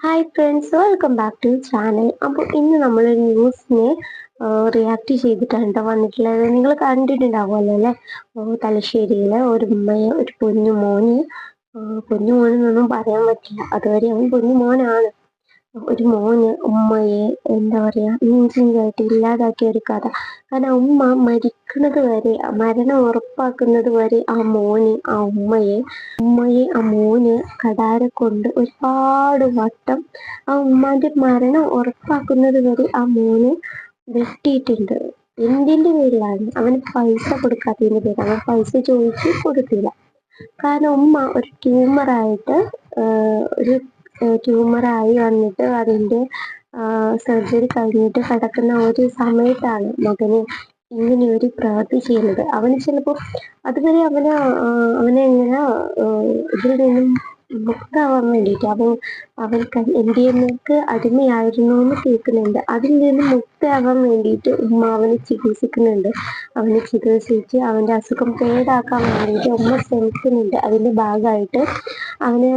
Hi friends welcome back to channel അപ്പോൾ ഇന്ന് നമ്മൾ ന്യൂസിനെ റിയാക്ട് ചെയ്തിട്ടാണ് കേട്ടോ വന്നിട്ടുള്ളത്. നിങ്ങൾ കണ്ടിട്ടുണ്ടാവുമല്ലോ അല്ലേ? ഓ, തലശ്ശേരിയിലെ ഒരു ഉമ്മയെ ഒരു കുഞ്ഞു മോന് കുഞ്ഞു മോനെന്നൊന്നും പറയാൻ പറ്റില്ല. അതുവരെ അവൻ കുഞ്ഞു മോനാണ്. ഒരു മോന് ഉമ്മയെ എന്താ പറയാ ഇഞ്ചിഞ്ചായിട്ട് ഇല്ലാതാക്കിയ ഒരു കഥ. കാരണം ഉമ്മ മരിക്കുന്നത് വരെ മരണം ഉറപ്പാക്കുന്നത് വരെ ആ മോന് ആ ഉമ്മയെ ഉമ്മയെ ആ മോന് കടാര കൊണ്ട് ഒരുപാട് വട്ടം ആ ഉമ്മാന്റെ മരണം ഉറപ്പാക്കുന്നത് വരെ ആ മോന് വെട്ടിയിട്ടുണ്ട് എന്തിന്റെ പേരിലാണ്? അവന് പൈസ കൊടുക്കാത്തതിന്റെ പേര് അവൻ പൈസ ചോദിച്ച് കൊടുത്തില്ല. കാരണം ഉമ്മ ഒരു ട്യൂമറായിട്ട് ഒരു ട്യൂമറായി വന്നിട്ട് അതിന്റെ സർജറി കഴിഞ്ഞിട്ട് കിടക്കുന്ന ഒരു സമയത്താണ് മകന് ഇങ്ങനെ ഒരു പ്രവൃത്തി ചെയ്യുന്നത്. അവന് ചിലപ്പോൾ അതുവരെ അവന് അവനെ ഇങ്ങനെ ഇതിൽ നിന്നും മുക്താവാൻ വേണ്ടിയിട്ട് അവൻ അവൻ എന്റെ അമ്മയ്ക്ക് അടിമയായിരുന്നു എന്ന് കേൾക്കുന്നുണ്ട്. അതിൽ നിന്ന് മുക്തയാവാൻ വേണ്ടിയിട്ട് ഉമ്മ അവനെ ചികിത്സിക്കുന്നുണ്ട്. അവനെ ചികിത്സിച്ച് അവന്റെ അസുഖം പേടാക്കാൻ വേണ്ടിയിട്ട് ഉമ്മ ശ്രമിക്കുന്നുണ്ട്. അതിന്റെ ഭാഗമായിട്ട് അവനെ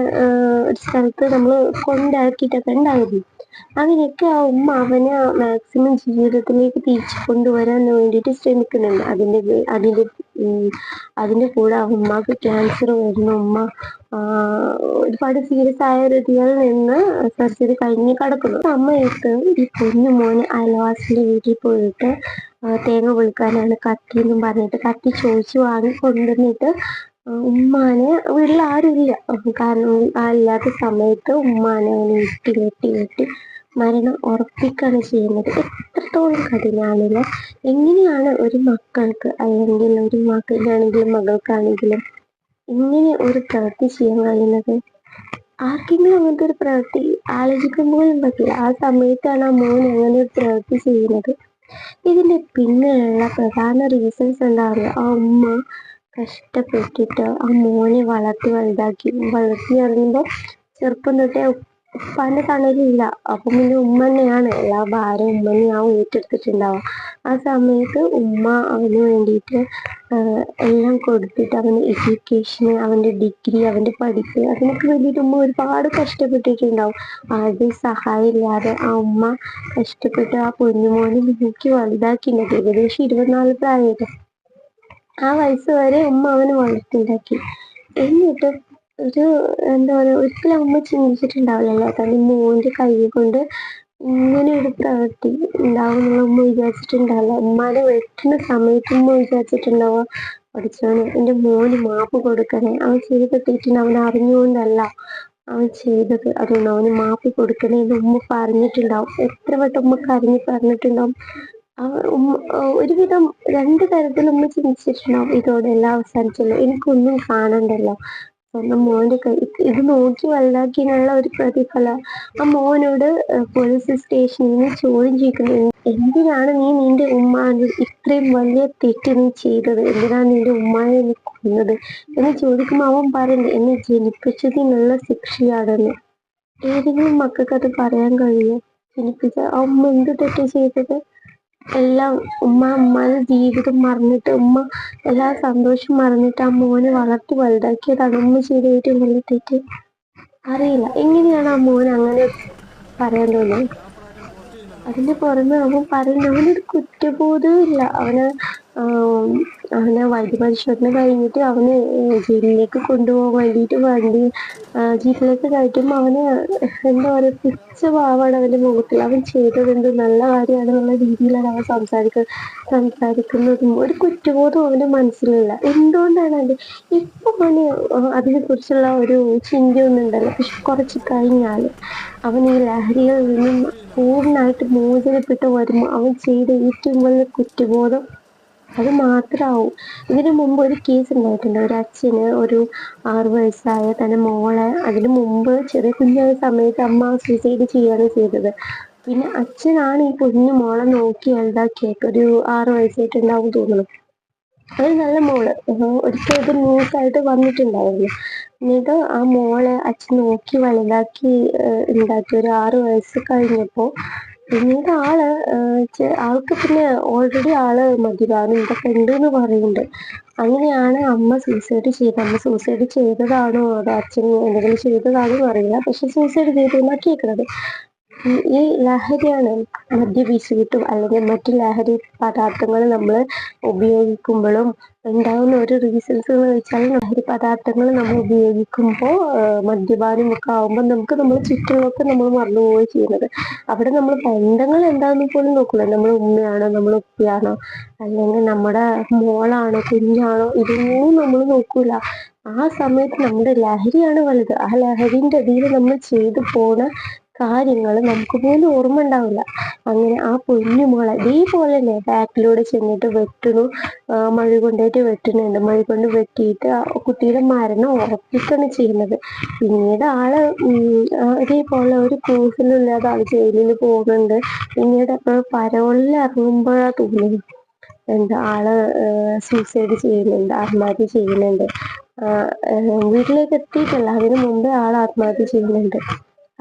ഒരു സ്ഥലത്ത് നമ്മൾ കൊണ്ടാക്കിയിട്ടൊക്കെ ഉണ്ടായിരുന്നു. അങ്ങനെയൊക്കെ ആ ഉമ്മ അവനെ മാക്സിമം ജീവിതത്തിലേക്ക് തിരിച്ചു കൊണ്ടുവരാൻ വേണ്ടിയിട്ട് ശ്രമിക്കുന്നുണ്ട്. അതിന്റെ അതിന്റെ അതിന്റെ കൂടെ ആ ഉമ്മക്ക് ക്യാൻസർ വരുന്ന. ഉമ്മ ഒരുപാട് സീരിയസ് ആയ രീതികളിൽ നിന്ന് സർജറി കഴിഞ്ഞ് കിടക്കുന്നു. സമയത്ത് ഈ കുഞ്ഞു മോന് അയൽവാസിന്റെ വീട്ടിൽ പോയിട്ട് തേങ്ങ പൊളിക്കാനാണ് കത്തി എന്നും പറഞ്ഞിട്ട് കത്തി ചോദിച്ചു വാങ്ങി കൊണ്ടുവന്നിട്ട് ഉമ്മാനെ വീട്ടിൽ ആരുമില്ല കാരണം ആ ഇല്ലാത്ത സമയത്ത് ഉമ്മാനെ വെട്ടി വെട്ടി വെട്ടി മരണം ഉറപ്പിക്കുകയാണ് ചെയ്യുന്നത്. എത്രത്തോളം കഠിനാണില്ല എങ്ങനെയാണ് ഒരു മക്കൾക്ക് അല്ലെങ്കിൽ ഒരു മകനാണെങ്കിലും മകൾക്കാണെങ്കിലും ഇങ്ങനെ ഒരു പ്രവൃത്തി ചെയ്യാൻ കഴിയുന്നത്? ആർക്കെങ്കിലും അങ്ങനത്തെ ഒരു പ്രവൃത്തി ആലോചിക്കാൻ പോലും പറ്റില്ല ആ സമയത്താണ് ആ മോൻ അങ്ങനെ ഒരു പ്രവൃത്തി ചെയ്യുന്നത്. ഇതിന്റെ പിന്നിലുള്ള പ്രധാന റീസൺസ് എന്താ പറയുക ആ ഉമ്മ കഷ്ടപ്പെട്ടിട്ട് ആ മോനെ വളർത്തി വലുതാക്കി. വളർത്തി പറയുമ്പോൾ ചെറുപ്പം തൊട്ടേ ഉപ്പാന്റെ തണലില്ല. അപ്പം പിന്നെ ഉമ്മ തന്നെയാണ്. എല്ലാ ഭാരവും ഉമ്മ തന്നെയാവും ഏറ്റെടുത്തിട്ടുണ്ടാവുക. ആ സമയത്ത് ഉമ്മ അവന് വേണ്ടിയിട്ട് എല്ലാം കൊടുത്തിട്ട് അവന് എഡ്യൂക്കേഷന് അവന്റെ ഡിഗ്രി അവന്റെ പഠിപ്പ് അതിനൊക്കെ വേണ്ടിയിട്ട് ഉമ്മ ഒരുപാട് കഷ്ടപ്പെട്ടിട്ടുണ്ടാവും. ആരുടെയും സഹായം ഇല്ലാതെ ആ ഉമ്മ കഷ്ടപ്പെട്ട് ആ കുഞ്ഞുമോനെ നോക്കി വലുതാക്കിയിട്ടുണ്ട്. ഏകദേശം ഇരുപത്തിനാല് പ്രായമല്ലേ ആ വയസ്സ് വരെ ഉമ്മ അവനെ വളർത്തിണ്ടാക്കി എന്നിട്ട് ഒരു എന്താ പറയാ ഒരിക്കലും അമ്മ ചിന്തിച്ചിട്ടുണ്ടാവില്ലല്ലോ. തന്റെ മോന്റെ കൈ കൊണ്ട് ഇങ്ങനെ ഒരു പ്രവൃത്തി ഉണ്ടാവും ഉമ്മ വിചാരിച്ചിട്ടുണ്ടാവില്ല. ഉമ്മാനെ വെട്ടുന്ന സമയത്ത് ഉമ്മ വിചാരിച്ചിട്ടുണ്ടാവുക പഠിച്ചവനെ എന്റെ മോന് മാപ്പ് കൊടുക്കണേ. അവൻ ചെയ്ത തെറ്റിന് അവൻ അറിഞ്ഞുകൊണ്ടല്ല അവൻ ചെയ്തത്. അതുകൊണ്ട് അവന് മാപ്പ് കൊടുക്കണേ എന്ന് ഉമ്മ പറഞ്ഞിട്ടുണ്ടാവും. എത്ര വട്ടം ഉമ്മ കരഞ്ഞ് പറഞ്ഞിട്ടുണ്ടാവും. അവ ഉമ്മ ആഹ് ഒരുവിധം രണ്ട് തരത്തിൽ ഉമ്മ ചിന്തിച്ചിട്ടുണ്ടാവും ഇതോടെ എല്ലാം അവസാനിച്ചല്ലോ. എനിക്കൊന്നും കാണണ്ടല്ലോ. സ്വന്തം മോന്റെ കൈ ഇത് നോക്കി വലുതാക്കിയുള്ള ഒരു പ്രതിഫലം. ആ മോനോട് പോലീസ് സ്റ്റേഷനിൽ നിന്ന് ചോദ്യം ചെയ്യിക്കുന്നത് എന്തിനാണ് നീ നിന്റെ ഉമ്മാനെ ഇത്രയും വലിയ തെറ്റ് നീ ചെയ്തത്? എന്തിനാണ് നിന്റെ ഉമ്മാനെ നീ കൊന്നത്? എന്ന് ചോദിക്കുമ്പോൾ അവൻ പറയുന്നത് എന്നെ ജനിപ്പിച്ചതിനുള്ള ശിക്ഷയാണെന്ന്. ഏതെങ്കിലും മക്കൾക്ക് അത് പറയാൻ കഴിയുമോ ജനിപ്പിച്ച അമ്മ എന്ത് തെറ്റ് ചെയ്തത്? എല്ലാം ഉമ്മ ഉമ്മാന്റെ ജീവിതം മറന്നിട്ട് ഉമ്മ എല്ലാ സന്തോഷം മറന്നിട്ട് ആ മോനെ വളർത്തി വലുതാക്കിയതാണ്. ഉമ്മ ചെയ്ത ഏറ്റവും വലിയ തെറ്റ്. അറിയില്ല. എങ്ങനെയാണ് ആ മോൻ അങ്ങനെ പറയാൻ തോന്നുന്നത്? അതിന്റെ പുറമെ അവൻ പറയുന്ന അവനൊരു കുറ്റബോധവും ഇല്ല. അവന് ആം, വൈദ്യ പരിശോധന കഴിഞ്ഞിട്ട് അവന് ജയിലിലേക്ക് കൊണ്ടുപോകാൻ വേണ്ടിയിട്ട് വണ്ടി ജീപ്പിലേക്ക് കയറ്റുമ്പോൾ അവന് എന്താ പറയുക പിച്ച ഭാവമാണ് അവന്റെ മുഖത്തിൽ. അവൻ ചെയ്തത് എന്ത് നല്ല കാര്യമാണെന്നുള്ള രീതിയിലാണ് അവൻ സംസാരിക്ക സംസാരിക്കുന്നതും. ഒരു കുറ്റബോധം അവന്റെ മനസ്സിലില്ല. എന്തുകൊണ്ടാണ് അത് ഇപ്പം അവന് അതിനെക്കുറിച്ചുള്ള ഒരു ചിന്തയൊന്നും ഉണ്ടല്ലോ പക്ഷെ കുറച്ച് കഴിഞ്ഞാൽ അവൻ ഈ ലഹരിയിൽ നിന്നും പൂർണമായിട്ട് മോചനപ്പെട്ട് വരുമ്പോൾ അവൻ ചെയ്ത ഏറ്റവും വലിയ കുറ്റബോധം അത് മാത്രമാവും ഇതിനു മുമ്പ് ഒരു കേസ് ഉണ്ടായിട്ടുണ്ട്. ഒരു അച്ഛന് ഒരു ആറു വയസ്സായ തന്റെ മോളെ അതിനു മുമ്പ് ചെറിയ കുഞ്ഞായ സമയത്ത് അമ്മ സൂസൈഡ് ചെയ്യുകയാണ് ചെയ്തത്. പിന്നെ അച്ഛനാണ് ഈ കുഞ്ഞു മോളെ നോക്കി വലുതാക്കിയത് ഒരു ആറു വയസ്സായിട്ടുണ്ടാവും തോന്നുന്നു. അത് നല്ല മോൾ. ഒരിക്കൽ ഇത് ന്യൂസ് ആയിട്ട് വന്നിട്ടുണ്ടായിരുന്നു എന്നിട്ട് ആ മോളെ അച്ഛൻ നോക്കി വലുതാക്കി ഉണ്ടാക്കി ഒരു ആറു വയസ്സ് കഴിഞ്ഞപ്പോ പിന്നീട് ആൾ ആൾക്ക് പിന്നെ ഓൾറെഡി ആൾ മദ്യപാനം ഇതൊക്കെ ഉണ്ട് എന്ന് പറയുന്നുണ്ട്. അങ്ങനെയാണ് അമ്മ സൂസൈഡ് ചെയ്തത്. അമ്മ സൂസൈഡ് ചെയ്തതാണോ അതോ അച്ഛൻ എന്തെങ്കിലും ചെയ്തതാണോ അറിയില്ല. പക്ഷെ സൂസൈഡ് ചെയ്തു എന്നാണ് കേൾക്കുന്നത്. ഈ ലഹരിയാണ് മദ്യപിച്ചിട്ടും അല്ലെങ്കിൽ മറ്റു ലഹരി പദാർത്ഥങ്ങൾ നമ്മൾ ഉപയോഗിക്കുമ്പോഴും ഉണ്ടാകുന്ന ഒരു റീസൺസ് എന്ന് വെച്ചാൽ ലഹരി പദാർത്ഥങ്ങൾ നമ്മൾ ഉപയോഗിക്കുമ്പോൾ മദ്യപാനം ഒക്കെ ആകുമ്പോൾ നമുക്ക് നമ്മൾ ചുറ്റുമൊക്കെ നമ്മൾ മറന്നുപോവുകയും ചെയ്യുന്നത്. അവിടെ നമ്മൾ ബന്ധങ്ങൾ എന്താണെന്ന് പോലും നോക്കില്ല നമ്മൾ ഉമ്മയാണോ നമ്മൾ ഉപ്പയാണോ അല്ലെങ്കിൽ നമ്മുടെ മോളാണോ കുഞ്ഞാണോ ഇതൊന്നും നമ്മൾ നോക്കൂല. ആ സമയത്ത് നമ്മുടെ ലഹരിയാണ് വലുത്. ആ ലഹരിന്റെ അടിയിൽ നമ്മൾ ചെയ്തു പോണ കാര്യങ്ങൾ നമുക്ക് പോലും ഓർമ്മ ഉണ്ടാവില്ല അങ്ങനെ ആ പൊന്നുമോളെ ഇതേപോലെ തന്നെ ബാക്കിലൂടെ ചെന്നിട്ട് വെട്ടണു മഴ കൊണ്ടായിട്ട് വെട്ടുന്നുണ്ട്. മഴ കൊണ്ട് വെട്ടിയിട്ട് കുട്ടിയുടെ മരണം ഉറപ്പിക്കാണ് ചെയ്യുന്നത്. പിന്നീട് ആൾ ഇതേപോലെ ഒരു കൂസിലില്ലാതെ ആൾ ജയിലിൽ പോകുന്നുണ്ട്. പിന്നീട് പരോളിൽ ഇറങ്ങുമ്പോഴാണ് തോന്നുന്നത് എന്താ ആൾ സൂസൈഡ് ചെയ്യുന്നുണ്ട് ആത്മഹത്യ ചെയ്യുന്നുണ്ട്. വീട്ടിലേക്ക് എത്തിയിട്ടില്ല. അതിനു മുമ്പേ ആൾ ആത്മഹത്യ ചെയ്യുന്നുണ്ട്.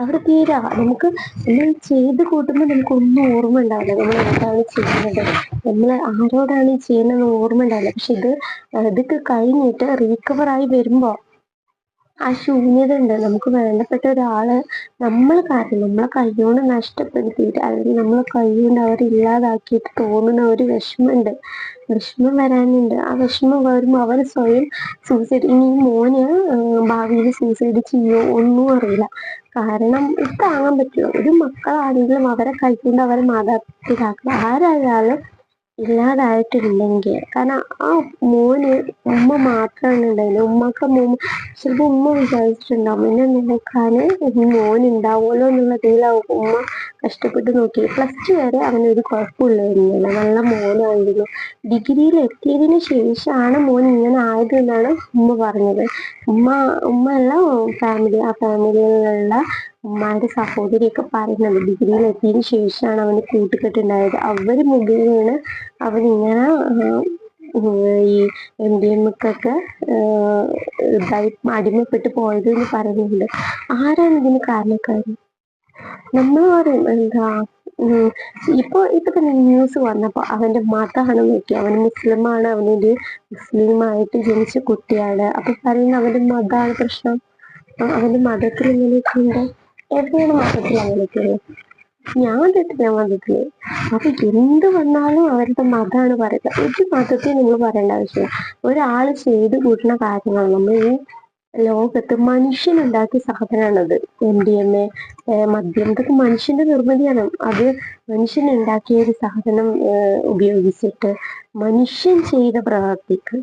അവിടെ തീരാ. നമുക്ക് നമ്മൾ ചെയ്ത് കൂട്ടുമ്പോൾ നമുക്ക് ഒന്നും ഓർമ്മ ഉണ്ടാവില്ല. നമ്മൾ എന്താണ് ചെയ്യുന്നത്? നമ്മൾ ആരോടാണ് ചെയ്യുന്നത് ഓർമ്മ ഉണ്ടാവില്ല. പക്ഷെ ഇത് ഇതൊക്കെ കഴിഞ്ഞിട്ട് റീകവർ ആയി വരുമ്പോ ആ ശൂന്യത ഉണ്ട്. നമുക്ക് വേണ്ടപ്പെട്ട ഒരാൾ നമ്മൾ കാരണം നമ്മളെ കൈകൊണ്ട് നഷ്ടപ്പെടുത്തിയിട്ട് അല്ലെങ്കിൽ നമ്മളെ കൈകൊണ്ട് അവരില്ലാതാക്കിയിട്ട് തോന്നുന്ന ഒരു വിഷമമുണ്ട്. വിഷമം വരാനുണ്ട്. ആ വിഷമം വരുമ്പോൾ അവർ സ്വയം സൂസൈഡ് ഇനി മോന് ഭാവിയിൽ സൂസൈഡ് ചെയ്യോ ഒന്നും അറിയില്ല. കാരണം ഇത് താങ്ങാൻ പറ്റില്ല. ഒരു മക്കളാണെങ്കിലും അവരെ കൈക്കൊണ്ട് അവരെ മാതാപിതാക്കൾ ആരായാലും ഇല്ലാതായിട്ടുണ്ടെങ്കിൽ കാരണം ആ മോന് ഉമ്മ മാത്രമാണ് ഉണ്ടായില്ല ഉമ്മക്ക് മൂന്ന് ചിലപ്പോൾ ഉമ്മ വിചാരിച്ചിട്ടുണ്ടാവും. എന്നെ നോക്കാന് മോൻ ഉണ്ടാവുമല്ലോ എന്നുള്ള ഇതിലാവും ഉമ്മ കഷ്ടപ്പെട്ട് നോക്കി. പ്ലസ് ടു വരെ അവനൊരു കുഴപ്പമില്ലായിരുന്നില്ല നല്ല മോനായിരുന്നു ഡിഗ്രിയിൽ എത്തിയതിന് ശേഷമാണ് മോൻ ഇങ്ങനെ ആയത് എന്നാണ് ഉമ്മ പറഞ്ഞത്. ഉമ്മ ഉമ്മ ഉള്ള ഫാമിലി ആ ഫാമിലിയിലുള്ള ഉമ്മാന്റെ സഹോദരിയൊക്കെ പറയുന്നത്. ഡിഗ്രിയിൽ എത്തിയതിന് ശേഷമാണ് അവന് കൂട്ടുകെട്ടുണ്ടായത് അവർ മുഖേനയാണ് അവൻ ഇങ്ങനെ ഈ എം ഡി എമ്മക്കൊക്കെ ഇതായി അടിമപ്പെട്ട് പോയത് എന്ന് പറയുന്നുണ്ട്. ആരാണ് ഇതിന് കാരണക്കാരൻ നമ്മൾ പറയും എന്താ ഇപ്പൊ ഇപ്പൊ തന്നെ ന്യൂസ് വന്നപ്പോ അവന്റെ മതമാണ് നോക്കി അവൻ മുസ്ലിമാണ്. അവനൊരു മുസ്ലിമായിട്ട് ജനിച്ച കുട്ടിയാണ്. അപ്പൊ പറയുന്ന അവന്റെ മതമാണ് പ്രശ്നം. അവന്റെ മതത്തിൽ ഇങ്ങനെയൊക്കെ ഉണ്ട്? എവിടെയാണ് മതത്തിൽ അങ്ങനെയൊക്കെ? ഞാൻ തെറ്റില്ല മതത്തിൽ അപ്പൊ എന്ത് വന്നാലും അവരുടെ മതമാണ് പറയുന്നത്. ഒരു മതത്തെ നമ്മൾ പറയേണ്ട ആവശ്യമില്ല. ഒരാൾ ചെയ്ത് കൂട്ടുന്ന കാര്യങ്ങൾ നമ്മൾ ഈ ലോകത്ത് മനുഷ്യനുണ്ടാക്കിയ സാധനമാണത് എം ഡി എം എ മദ്യം. ഇതൊക്കെ മനുഷ്യന്റെ നിർമ്മിതിയാണ്. അത് മനുഷ്യൻ ഉണ്ടാക്കിയ ഒരു സാധനം ഉപയോഗിച്ചിട്ട് മനുഷ്യൻ ചെയ്ത പ്രവർത്തിക്ക്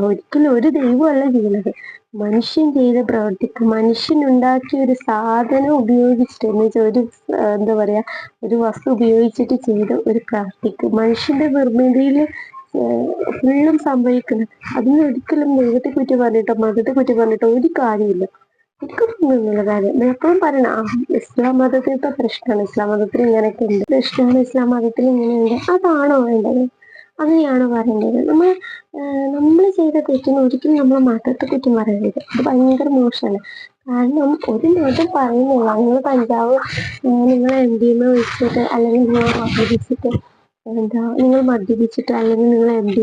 ഒരിക്കലും ഒരു ദൈവമല്ല ചെയ്യുന്നത്. മനുഷ്യൻ ചെയ്ത പ്രവർത്തിക്ക് മനുഷ്യൻ ഉണ്ടാക്കിയ ഒരു സാധനം ഉപയോഗിച്ചിട്ട് എന്ന് വെച്ചാൽ ഒരു എന്താ പറയാ ഒരു വസ്തു ഉപയോഗിച്ചിട്ട് ചെയ്ത ഒരു പ്രവർത്തിക്ക് മനുഷ്യന്റെ നിർമ്മിതിയിൽ ഫുള്ളും സംഭവിക്കുന്നത് അതിന് ഒരിക്കലും ദൈവത്തെ കുറ്റി പറഞ്ഞിട്ടോ മതത്തെ കുറ്റി പറഞ്ഞിട്ടോ ഒരു കാര്യമില്ല. എനിക്ക് തോന്നുന്നില്ല കാര്യം. എപ്പോഴും പറയണം ആ ഇസ്ലാം മതത്തിലത്തെ പ്രശ്നമാണ് ഇസ്ലാം മതത്തിൽ ഇങ്ങനെയൊക്കെ ഉണ്ട്. പ്രശ്നമാണ് ഇസ്ലാം മതത്തിൽ ഇങ്ങനെയുണ്ട്. അതാണോ വേണ്ടത്? അങ്ങനെയാണ് പറയേണ്ടത്? നമ്മൾ നമ്മൾ ചെയ്ത തെറ്റിന് ഒരിക്കലും നമ്മൾ മതത്തെ കുറ്റം പറയരുത്. അത് ഭയങ്കര മോശമാണ്. കാരണം ഒരു മതം പറയുന്നില്ല. നിങ്ങൾ കഞ്ചാവ് നിങ്ങൾ എം ഡി എം വെച്ചിട്ട് അല്ലെങ്കിൽ നിങ്ങൾ മദ്യപിച്ചിട്ട് എന്താ നിങ്ങൾ മദ്യപിച്ചിട്ട് അല്ലെങ്കിൽ നിങ്ങൾ എം ഡി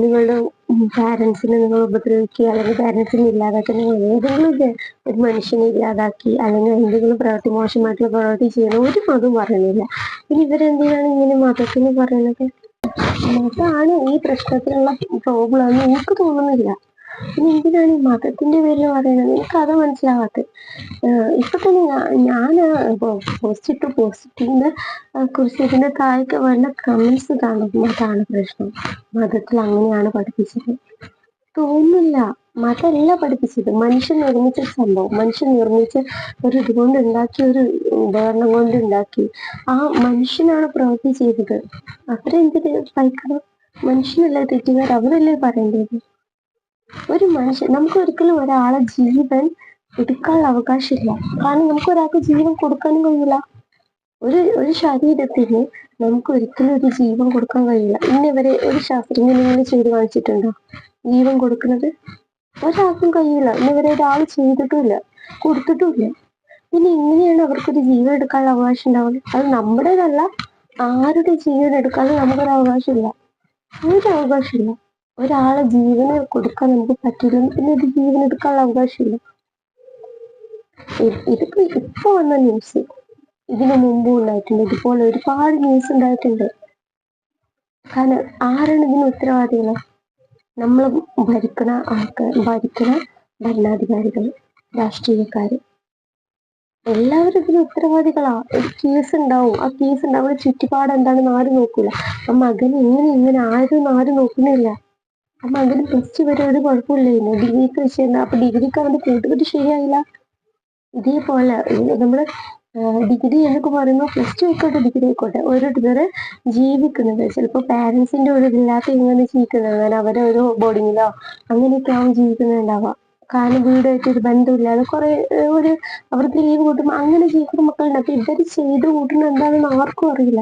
നിങ്ങളുടെ പാരൻസിനെ നിങ്ങൾ ഉപദ്രവിക്കുക അല്ലെങ്കിൽ പാരൻസിനെ ഇല്ലാതാക്കി നിങ്ങൾ ഏതെങ്കിലും ഒരു മനുഷ്യനെ ഇല്ലാതാക്കി അല്ലെങ്കിൽ എന്തെങ്കിലും പ്രവൃത്തി മോശമായിട്ടുള്ള പ്രവൃത്തി ചെയ്യണം ഒരു മതം പറയുന്നില്ല. പിന്നെ ഇവരെന്തിനാണ് ഇങ്ങനെ മതത്തിന് പറയുന്നത്? മതമാണ് ഈ പ്രശ്നത്തിനുള്ള പ്രോബ്ലം എന്ന് എനിക്ക് തോന്നുന്നില്ല. എന്തിനാണ് ഈ മതത്തിന്റെ പേരിൽ പറയുന്നത്? എനിക്ക് അത് മനസ്സിലാവാത്തത് ഇപ്പൊ തന്നെ ഞാൻ പോസ്റ്റ് ഇട്ടു പോസ്റ്റിന്റെ കുറിച്ച് ഇതിന്റെ താഴേക്ക് വേണ്ട കമന്റ്സ് കാണും അതാണ് പ്രശ്നം. മതത്തിൽ അങ്ങനെയാണ് പഠിപ്പിച്ചത്. തോന്നില്ല മതമല്ല പഠിപ്പിച്ചത്. മനുഷ്യൻ നിർമ്മിച്ച സംഭവം. മനുഷ്യൻ നിർമ്മിച്ച ഒരു ഇതുകൊണ്ട് ഉണ്ടാക്കിയ ഒരു ഉപകരണം കൊണ്ട് ഉണ്ടാക്കി. ആ മനുഷ്യനാണ് പ്രവൃത്തി ചെയ്തത്. അവരെന്തിന് സഹിക്കണം മനുഷ്യനല്ലേ തെറ്റുകാർ. അവരല്ലേ പറയേണ്ടത്? ഒരു മനുഷ്യൻ നമുക്ക് ഒരിക്കലും ഒരാളെ ജീവൻ എടുക്കാനുള്ള അവകാശമില്ല. കാരണം നമുക്ക് ഒരാൾക്ക് ജീവൻ കൊടുക്കാനും കഴിയില്ല. ഒരു ഒരു ശരീരത്തിന് നമുക്ക് ഒരിക്കലും ഒരു ജീവൻ കൊടുക്കാൻ കഴിയില്ല. ഇന്നവരെ ഒരു ശാസ്ത്രജ്ഞൻ ഇങ്ങനെ ചെയ്ത് കാണിച്ചിട്ടുണ്ടോ. ജീവൻ കൊടുക്കുന്നത് ഒരാൾക്കും കഴിയില്ല. ഇന്നവരെ ഒരാൾ ചെയ്തിട്ടുമില്ല. കൊടുത്തിട്ടുമില്ല. പിന്നെ എങ്ങനെയാണ് അവർക്കൊരു ജീവൻ എടുക്കാനുള്ള അവകാശം ഉണ്ടാവുന്നത് അത് നമ്മുടേതല്ല. ആരുടെ ജീവൻ എടുക്കാനും നമുക്കൊരു അവകാശമില്ല. ഒരു അവകാശമില്ല. ഒരാളെ ജീവന് കൊടുക്കാൻ നമുക്ക് പറ്റില്ല പിന്നെ ഒരു ജീവൻ എടുക്കാനുള്ള അവകാശമില്ല. ഇതിപ്പോ ഇപ്പൊ വന്ന ന്യൂസ് ഇതിനു മുമ്പും ഉണ്ടായിട്ടുണ്ട്. ഇതുപോലെ ഒരുപാട് ന്യൂസ് ഉണ്ടായിട്ടുണ്ട്. കാരണം ആരാണ് ഇതിന് ഉത്തരവാദികൾ നമ്മൾ ഭരിക്കുന്ന ആൾക്കാർ ഭരിക്കുന്ന ഭരണാധികാരികൾ രാഷ്ട്രീയക്കാര്. എല്ലാവരും ഇതിന് ഉത്തരവാദികളാ. ഒരു കേസ് ഉണ്ടാവും. ആ കേസ് ഉണ്ടാവുന്ന ചുറ്റുപാട് എന്താണെന്ന് ആരും നോക്കൂല. ആ മകൻ ഇങ്ങനെ ഇങ്ങനെ ആരും ആരും നോക്കുന്നില്ല. ആ അങ്ങനെ പ്ലസ് ടു വരെ ഒരു കുഴപ്പമില്ലായിരുന്നു ഡിഗ്രിക്ക് വിഷയം അപ്പൊ ഡിഗ്രിക്ക് അവന്റെ കൂട്ടുകെട്ട് ശരിയായില്ല. ഇതേപോലെ ഇത് നമ്മൾ ഡിഗ്രി എന്നൊക്കെ പറയുമ്പോൾ പ്ലസ് ടു ആയിക്കോട്ടെ ഡിഗ്രി ആയിക്കോട്ടെ. ഓരോരുത്തർ ജീവിക്കുന്നത്. ചിലപ്പോൾ പാരന്റ്സിന്റെ ഒരു ഇതില്ലാത്ത ഇങ്ങനെ ജീവിക്കുന്നത്. അങ്ങനെ അവരെ ഒരു ബോർഡിങ്ങിലോ അങ്ങനെയൊക്കെ ആവും ജീവിക്കുന്നുണ്ടാവുക കാരണം വീടായിട്ട് ഒരു ബന്ധമില്ലാതെ കുറെ ഒരു അവർക്ക് ലീവ് കൂട്ടുമ്പോൾ അങ്ങനെ ജീവിക്കുന്ന മക്കളുണ്ട്. അപ്പൊ ഇവർ ചെയ്ത് കൂട്ടുന്നത് എന്താണെന്ന് ആർക്കും അറിയില്ല.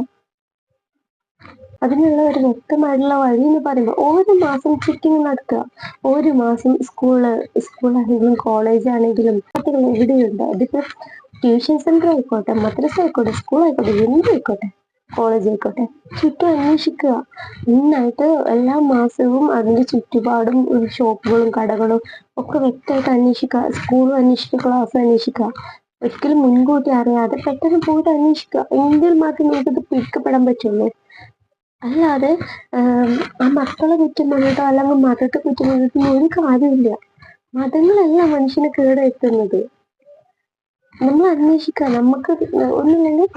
അതിനുള്ള ഒരു വ്യക്തമായിട്ടുള്ള വഴി എന്ന് പറയുമ്പോൾ ഓരോ മാസം ചെക്കിങ് നടത്തുക ഒരു മാസം സ്കൂൾ സ്കൂളാണെങ്കിലും കോളേജ് ആണെങ്കിലും കുട്ടികൾ എവിടെയുണ്ട്? അതിപ്പോ ട്യൂഷൻ സെന്റർ ആയിക്കോട്ടെ മദ്രസ ആയിക്കോട്ടെ സ്കൂൾ ആയിക്കോട്ടെ എന്തായിക്കോട്ടെ കോളേജ് ആയിക്കോട്ടെ ചുറ്റും അന്വേഷിക്കുക. നന്നായിട്ട് എല്ലാ മാസവും അതിന്റെ ചുറ്റുപാടും ഷോപ്പുകളും കടകളും ഒക്കെ വ്യക്തമായിട്ട് അന്വേഷിക്കുക. സ്കൂളും അന്വേഷിക്കുക ക്ലാസ് അന്വേഷിക്കുക. ഒരിക്കലും മുൻകൂട്ടി അറിയാതെ പെട്ടെന്ന് പോയിട്ട് അന്വേഷിക്കുക. എങ്കിൽ മാത്രമേ നമുക്കിത് പിടിക്കപ്പെടാൻ പറ്റുള്ളൂ. അല്ലാതെ ആം, മക്കളെ കുറ്റം പറഞ്ഞിട്ടോ അല്ലെങ്കിൽ മതത്തെ കുറ്റം പറഞ്ഞിട്ടോ ഒരു കാര്യമില്ല മതങ്ങളല്ല മനുഷ്യനെ കേടെത്തുന്നത്. നമ്മൾ അന്വേഷിക്കുക നമുക്ക് ഒന്നുമില്ലെങ്കിൽ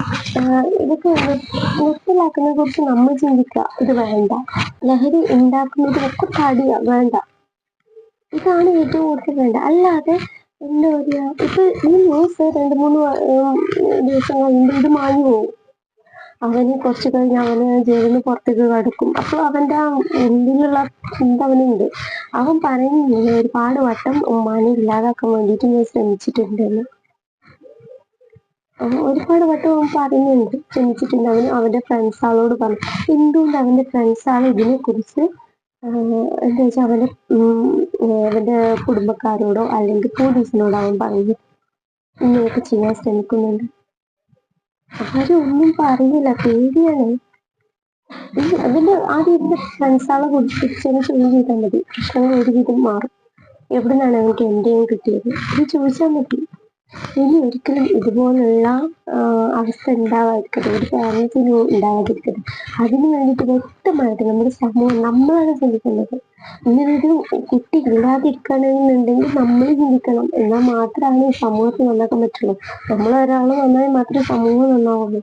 ഇതൊക്കെ നിർ- നിർത്തലാക്കുന്നതിനെ കുറിച്ച് നമ്മൾ ചിന്തിക്കുക ഇത് വേണ്ട. ലഹരി ഉണ്ടാക്കുന്നത് ഒക്കെ തടിയ വേണ്ട. ഇതാണ് ഏറ്റവും കൂടുതൽ വേണ്ട. അല്ലാതെ എന്താ പറയാ ഇപ്പൊ ഈ ന്യൂസ് രണ്ട് മൂന്ന് ദിവസങ്ങൾ ഇത് മാഞ്ഞു പോകും. അവന് കുറച്ച് കഴിഞ്ഞ് അവന് ജയിലിൽ നിന്ന് പുറത്തേക്ക് കടക്കും. അപ്പോൾ അവന്റെ ആ ഉള്ളിലുള്ള ചിന്ത അവനുണ്ട്. അവൻ പറയുന്നില്ല ഒരുപാട് വട്ടം ഉമ്മാനെ ഇല്ലാതാക്കാൻ വേണ്ടിയിട്ട് ഞാൻ ശ്രമിച്ചിട്ടുണ്ടെന്ന്. ഒരുപാട് വട്ടം അവൻ പറയുന്നുണ്ട് ശ്രമിച്ചിട്ടുണ്ട്. അവന് അവന്റെ ഫ്രണ്ട്സ് ആളോട് പറഞ്ഞു. എന്തുകൊണ്ട് അവന്റെ ഫ്രണ്ട്സ് ആൾ ഇതിനെ കുറിച്ച് എന്താ വെച്ചാൽ അവന്റെ അവന്റെ കുടുംബക്കാരോടോ അല്ലെങ്കിൽ പോലീസിനോടോ അവൻ പറഞ്ഞു ഇങ്ങനെയൊക്കെ ചെയ്യാൻ ശ്രമിക്കുന്നുണ്ട്. ആരും ഒന്നും പറയില്ല പേടിയാണ്. അതിന്റെ ആദ്യം ഇതിന്റെ ഫ്രണ്ട്സാളെ കുറിച്ചൊന്ന് ചോദ്യം ചെയ്താൽ മതി. പ്രശ്നങ്ങൾ ഒരുവിധം മാറും. എവിടെ നിന്നാണ് അവർക്ക് എന്റെയും കിട്ടിയത്? ഇത് ചോദിച്ചാൽ മതി. ഇനി ഒരിക്കലും ഇതുപോലുള്ള അവസ്ഥ ഉണ്ടാവാതിരിക്കട്ടെ. ഒരു പാരന്റ്സിനും ഉണ്ടാവാതിരിക്കട്ടെ. അതിനു വേണ്ടിയിട്ട് വ്യക്തമായിട്ട് നമ്മുടെ സമൂഹം നമ്മളാണ് ചിന്തിക്കേണ്ടത് ഇങ്ങനൊരു കുട്ടി ഇല്ലാതിരിക്കണമെന്നുണ്ടെങ്കിൽ നമ്മൾ ചിന്തിക്കണം. എന്നാൽ മാത്രമാണ് ഈ സമൂഹത്തെ നന്നാക്കാൻ പറ്റുള്ളൂ. നമ്മൾ ഒരാൾ നന്നായി മാത്രമേ സമൂഹം നന്നാവുള്ളൂ.